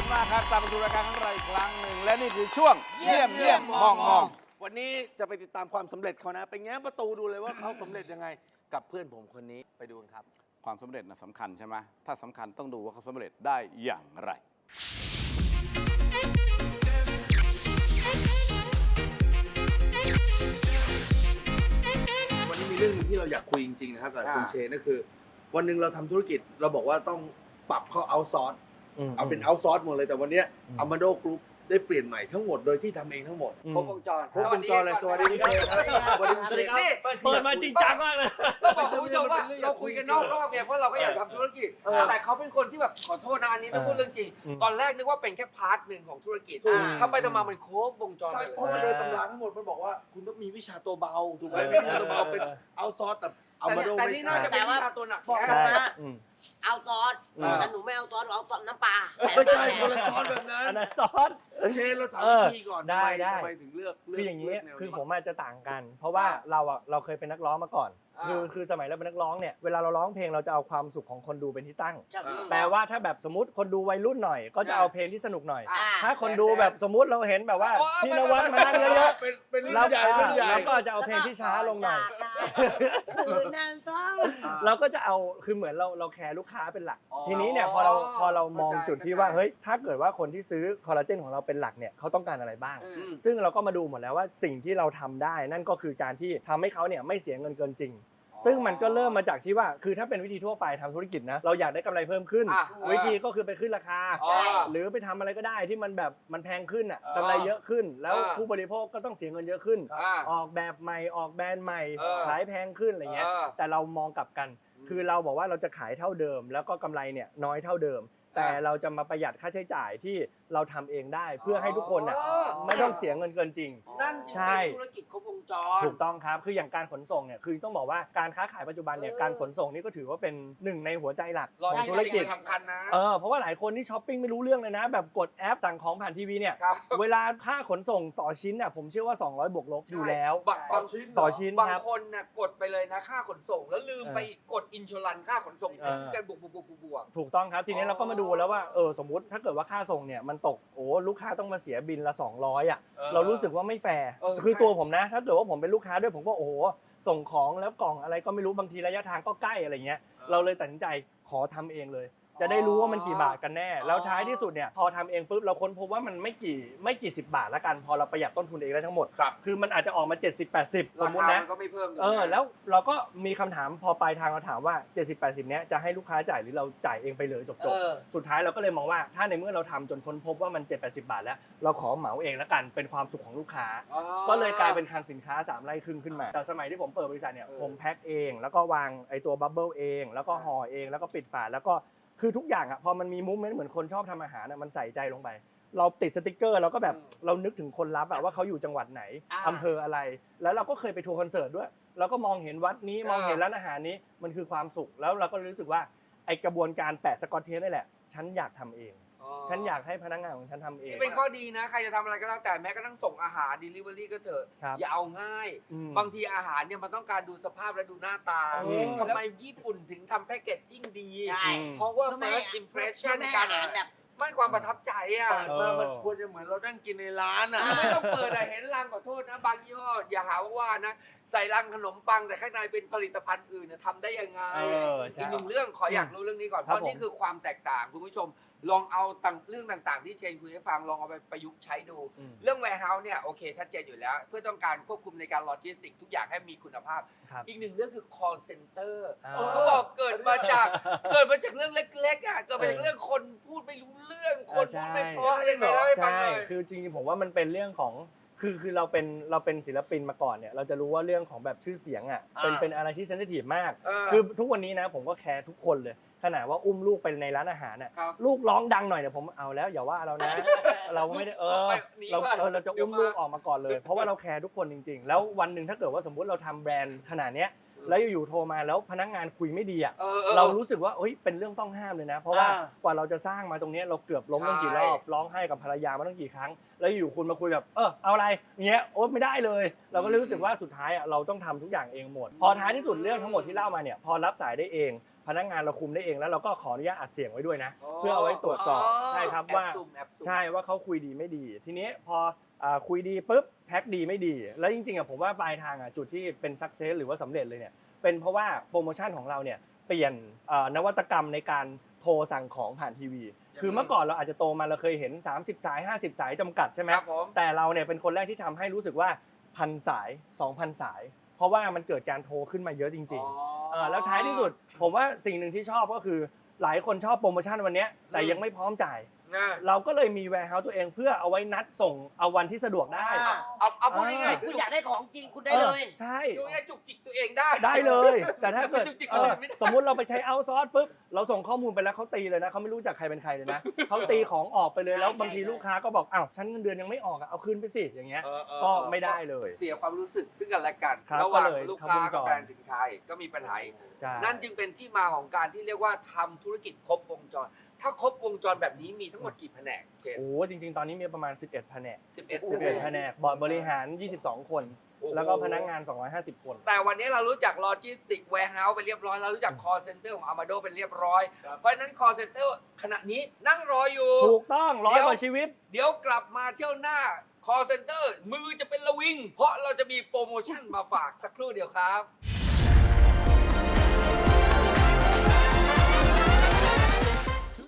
คุณมากครับกลับมาสู่รายการของเราอีกครั้งหนึ่งและนี่คือช่วงเยี่ยมเยี่ยมมองมองวันนี้จะไปติดตามความสำเร็จเขานะไปแง้มประตูดูเลยว่าเขาสำเร็จยังไงกับเพื่อนผมคนนี้ไปดูกันครับ ความสำเร็จนะสำคัญใช่ไหมถ้าสำคัญต้องดูว่าเขาสำเร็จได้อย่างไร วันนี้มีเรื่องหนึงที่เราอยากคุยจริงๆนะครับกับคุณเชนก็คือ วันหนึ่งเราทำธุรกิจเราบอกว่าต้องปรับเข้าเอาซอร์ส เอาเป็นเอาซอร์สหมดเลยแต่วันเนี้อามาโดกรุ๊ปได้เปลี่ยนใหม่ทั้งหมดโดยที่ทำเองทั้งหมดครบวงจรครบวงจรเลยสวัสดีคุณเชนครับสวัสดีคุณเชนนี่เปิดมาจริงจังมากเลย ต้องบอกคุณผู้ชมว่าเราคุยกันนอกรอบเนี่ยเพราะเราก็อยากทำธุรกิจ เออแต่เขาเป็นคนที่แบบขอโทษนะอันนี้ต้องพูดเรื่องจริง อืม ตอนแรกนึกว่าเป็นแค่พาร์ทหนึ่งของธุรกิจถูก ทำไปทำมามันครบวงจรใช่ไปเพราะเลว่ายโดยตำราทั้งหมดมันบอกว่าคุณต้องมีวิชาตัวเบาถูกไหมเออวิชาตัวเบาเป็นเอาซอร์สแต่ เอาแต่มาโดแต่ไม่นี่ใช่น่าจะเป็นวิชาตัวหนักบอกแท้เลยว่าอืม เอาซอสอืมแต่หนูไม่เอาซอสหนูเอาซอสน้ำปลาไม่ใช่คนละซอสแบบนั้นอันนั้นซอส เชนเราถามเออวิธีก่อนได้ทำไมได้ ทำไมถึงเลือกเลืคืออย่างนี้นี้คือผมอาจจะต่างกัน เพราะว่าเราอะเราเคยเป็นนักร้องมาก่อนคือคือสมัยเราเป็นนักร้องเนี่ยเวลาเราร้องเพลงเราจะเอาความสุขของคนดูเป็นที่ตั้งจากที่แต่ว่าถ้าแบบสมมติคนดูวัยรุ่นหน่อย ก็จะเอาเพลงที่สนุกหน่อย อ่า ถ้าคนดูแบบสมมติเราเห็นแบบว่าพี่นวัดมานั่งเยอะเป็นเป็น ๆเรื่องใหญ่เรื่องใหญ่เราก็จะเอาเพลงที่ช้าลงหน่อย คือนางซ้อมเราก็จะเอาคือเหมือนเราเราแคร์ลูกค้าเป็นหลักทีนี้เนี่ยพอเราพอเรามองจุดที่ว่าเฮ้ยถ้าเกิดว่าคนที่ซื้อคอลลาเจนของเราเป็นหลักเนี่ยเขาต้องการอะไรบ้างอืมซึ่งเราก็มาดูหมดแล้วว่าสิ่งที่เราทำได้ นั่นก็คือการที่ทำให้เขาเนี่ยไม่เสียเงินเกินจริง ซึ่งมันก็เริ่มมาจากที่ว่า คือถ้าเป็นวิธีทั่วไปทำธุรกิจนะ เราอยากได้กำไรเพิ่มขึ้น อะวิธีก็คือไปขึ้นราคา อ๋อหรือไปทำอะไรก็ได้ที่มันแบบมันแพงขึ้นอะอ่ากำไรเยอะขึ้น แล้วอ่า ผู้บริโภคก็ต้องเสียเงินเยอะขึ้น อ่า ออกแบบใหม่ออกแบรนด์ใหม่เออขายแพงขึ้นอะไรเงี้ยเออแต่เรามองกลับกัน อืมคือเราบอกว่าเราจะขายเท่าเดิม แล้วก็กำไรเนี่ยน้อยเท่าเดิมแต่อ่าเราจะมาประหยัดค่าใช้จ่ายที่เราทำเองได้เพื่อให้ทุกคนน่ะอ๋อ ไม่ต้องเสียเงินเกินจริง นั่นจึงใช่ เป็นธุรกิจครบวงจร ถูกต้องครับ คืออย่างการขนส่งเนี่ย คือต้องบอกว่าการค้าขายปัจจุบันเนี่ย เออ การขนส่งนี่ก็ถือว่าเป็นหนึ่งในหัวใจหลักรอของที่ธุธุรรกิกิจจสำคัญนะ เออ เพราะว่าหลายคนที่ช้อปปิ้งไม่รู้เรื่องเลยนะ แบบกดแอปสั่งของผ่านทีวีเนี่ย ครับเวลาค่าขนส่งต่อชิ้นน่ะ ผมเชื่อว่า 200 บวกลบอยู่แล้ว บางบางชิ้นต่อชิ้นบางครับ คนน่ะกดไปเลยนะค่าขนส่ง แล้วลืมเออไปกดอินชอรันค่าขนส่งอีกเออที่กันบวกบวกบวกบวกบวก ถูกต้องครับ ทีนี้อ๋อเราก็มาดูแล้วว่าเออสมมติถ้าเกิดว่าค่าส่งเนี่ยมันตกโอ้ลูกค้าต้องมาเสียบินละ 200อะเออเรารู้สึกว่าไม่แฟร์เออคือใช่ ตัวผมนะ ถ้าเกิดว่าผมเป็นลูกค้าด้วยผมก็โอ้โหส่งของแล้วกล่องอะไรก็ไม่รู้บางทีระยะทางก็ใกล้อะไรเงี้ยเราเลยตัดสินใจขอทำเองเลย จะได้รู้ว่ามันกี่บาทกันแน่ แล้วท้ายที่สุดเนี่ยพอทำเองปุ๊บเราค้นพบว่ามันไม่กี่ไม่กี่สิบบาทละกัน พอเราประหยัดต้นทุนเองได้ทั้งหมด ครับ คือมันอาจจะออกมา 70 80 สมมุติราคานะมันก็ไม่เพิ่มเออแล้วเราก็มีคำถามพอปลายทางเราถามว่า 70 80เนี้ยจะให้ลูกค้าจ่ายหรือเราจ่ายเองไปเลยจบเออ ๆสุดท้ายเราก็เลยมองว่าถ้าในเมื่อเราทำจนค้นพบว่ามัน 7 80 บาท แล้วเราขอเหมาเองแล้วกันเป็นความสุขของลูกค้า อ๋อ ก็เลยกลายเป็นคลังสินค้า 3 ไร่ครึ่งขึ้นมา แต่สมัยที่ผมเปิดบริษัทเนี่ยเออผมแพ็คเอง แล้วก็วางไอตัวบับเบิลเอง แล้วก็ห่อเองแล้วก็ปิดฝาแล้วก็ คือทุกอย่างอะพอมันมีมูฟเมนต์เหมือนคนชอบทำอาหารอะมันใส่ใจลงไป เราติดสติกเกอร์เราก็แบบเรานึกถึงคนรับอะว่าเขาอยู่จังหวัดไหนอ่าอำเภออะไร แล้วเราก็เคยไปทัวร์คอนเสิร์ตด้วยเราก็มองเห็นวัดนี้อ่าม มองเห็นร้านอาหารนี้มันคือความสุขแล้วเราก็รู้สึกว่าไอกระบวนการแปะสกอตเทปนี่แหละ ฉันอยากทำเอง ฉันอยากให้พนักงานของฉันทำเอง นี่เป็นข้อดีนะ ใครจะทำอะไรก็แล้วแต่แม้กระทั่งส่งอาหาร Delivery ก็เถอะ ครับ อย่าเอาง่าย อืม บางทีอาหารเนี่ยมันต้องการดูสภาพและดูหน้าตาเออทำไมญี่ปุ่นถึงทำแพคเกจจิ้งดี ใช่อืม เพราะว่าเพื่อไม่ first impression เพื่อไม่การอาหารแบบ ไม่ความประทับใจอะ เปิดมา มันควรจะเหมือนเรานั่งกินในร้านอะ ไม่ต้องเปิดอะเห็นรังขอโทษนะ บางยี่ห้ออย่าหาว่านะ ใส่รังขนมปังแต่ข้างในเป็นผลิตภัณฑ์อื่นเนี่ยทำได้ยังไงเออใช่ อีกหนึ่งเรื่องขออยากรู้เรื่องนี้ก่อน เพครับราะนี่ผม คือความแตกต่างคุณผู้ชม ลองเอาต่างเรื่องต่างๆ ที่เชนคุยให้ฟังลองเอาไปประยุกต์ใช้ดู อืม เรื่อง warehouse เนี่ยโอเคชัดเจนอยู่แล้ว เพื่อต้องการควบคุมในการโลจิสติกทุกอย่างให้มีคุณภาพ ครับ อีกหนึ่งเรื่องคือ call center อ่า เขาบอกเกิดมาจากเกิดมาจากเรื่องเล็กๆอะเกิดมาจากเรื่องคนพูดไม่รู้เรื่องคนพูดไม่เพราะยังไงเล่าให้ฟังใช่ หน่อย คือจริงๆผมว่ามันเป็นเรื่องของ คือคือเราเป็นเราเป็นศิลปินมาก่อนเนี่ยเราจะรู้ว่าเรื่องของแบบชื่อเสียงอะเป็นอ่าเป็นอะไรที่เซนซิทีฟมาก เออ คือทุกวันนี้นะผมก็แคร์ทุกคนเลย ขนาดว่าอุ้มลูกไปในร้านอาหารน่ะครับลูกร้องดังหน่อยเนี่ยผมเอาแล้วอย่าว่าเรานะ เราไม่ได้เออไปหนีเราก่อนเออเราจะอุ้มเดี๋ลูยวกมาออกมาก่อนเลย เพราะว่าเราแคร์ทุกคนจริง ๆ แล้ววันหนึ่งถ้าเกิดว่าสมมุติเราทำแบรนด์ขนาดเนี้ย แล้วอยู่ๆโทรมาแล้วพนักงานคุยไม่ดีอะเออออ เรารู้สึกว่าเฮ้ยเป็นเรื่องต้องห้ามเลยนะ เพราะว่าอ่ากว่าเราจะสร้างมาตรงเนี้ยเราเกือบล้มตั้งกี่รอบใช่ร้องไห้กับภรรยามาตั้งกี่ครั้ง แล้วอยู่คุณมาคุยแบบเออเอาอะไรอย่างเงี้ยโอ๊ยไม่ได้เลย เราก็เลยรู้สึกว่าสุดท้ายอะเราต้องทำทุกอย่างเองหมด พอท้ายที่สุดเรื่องทั้งหมดที่เล่ามาเนี่ยพอรับสายได้เอง พพนักงานเราคุมได้เองแล้วเราก็ขออนุญาตอัดเสียงไว้ด้วยนะอ๋อเพื่อเอาไว้ตรวจสอบใช่ครับแอบว่าซุ่มแอบซุ่มใช่ว่าเขาคุยดีไม่ดี ทีนี้พออ่าคุยดีปุ๊บแพ็คดีไม่ดี แล้วจริงๆอะผมว่าปลายทางอะจุดที่เป็นสักเซสหรือว่าสำเร็จเลยเนี่ยเป็นเพราะว่าโปรโมชั่นของเราเนี่ยเปลี่ยนเอ่อนวัตกรรมในการโทรสั่งของผ่านทีวี คือเมื่อก่อนเราอาจจะโตมาเราเคยเห็น 30 สาย 50 สายจำกัดใช่ไหม ครับผม แต่เราเนี่ยเป็นคนแรกที่ทำให้รู้สึกว่าพันสาย 2,000 สาย เพราะว่ามันเกิดการโทรขึ้นมาเยอะจริงๆเออแล้วท้ายที่สุด ผมว่าสิ่งหนึ่งที่ชอบก็คือหลายคนชอบโปรโมชั่นวันเนี้ยแต่ยังไม่พร้อมจ่ายนะเราก็เลยมีแวร์เฮาส์ตัวเองเพื่อเอาไว้นัดส่งเอาวันที่สะดวกได้ อ่าเอาเอาพูดง่ายๆคุณจุกอยากได้ของจริงคุณได้เลย ออใช่ ดูง่ายๆจุกจิกตัวเองได้ ได้เลย แต่ถ้าเกิดจุกจิกเอตัวอเองไม่ได้ สมมุติเราไปใช้เอาซอร์สปุ๊บเราส่งข้อมูลไปแล้วเขาตีเลยนะเขาไม่รู้จักใครเป็นใครเลยนะเขาตีของออกไปเลยแล้วใช่บางทีใช่ลูกค้าก็บอกอ้าวฉันเงินเดือนยังไม่ออกอะเอาคืนไปสิอย่างเงี้ย เออเออก็เออไม่ได้เลย เสียความรู้สึกซึ่งกันและกันครับระหว่างก็เลยลูกค้าขอบคุณก่กับอนแบรนด์สินค้าก็มีปัญหาอีกใช่นั่นจึงเป็นที่มาของการที่เรียกว่าทำธุรกิจครบวงจร ถ้าครบวงจรแบบนี้มีทั้งหมดกี่แผนกเช่น โอ้จริง ๆ ตอนนี้มีประมาณ 11 แผนกสิบเอ็ด11 แผนก บอร์ดบริหาร 22 คนแล้วก็พนักงาน 250 คน แต่วันนี้เรารู้จักโลจิสติกแวร์เฮาส์ไปเรียบร้อย เรารู้จัก call center ของ Amado เป็นเรียบร้อยเพราะฉะนั้น call center ขณะนี้นั่งรออยู่ ถูกต้องร้อยเดี๋ยว กว่าชีวิต เดี๋ยวกลับมาเที่ยวหน้า call center มือจะเป็นระวิง เพราะเราจะมีโปรโมชั่นมาฝากสักครู่เดียวครับ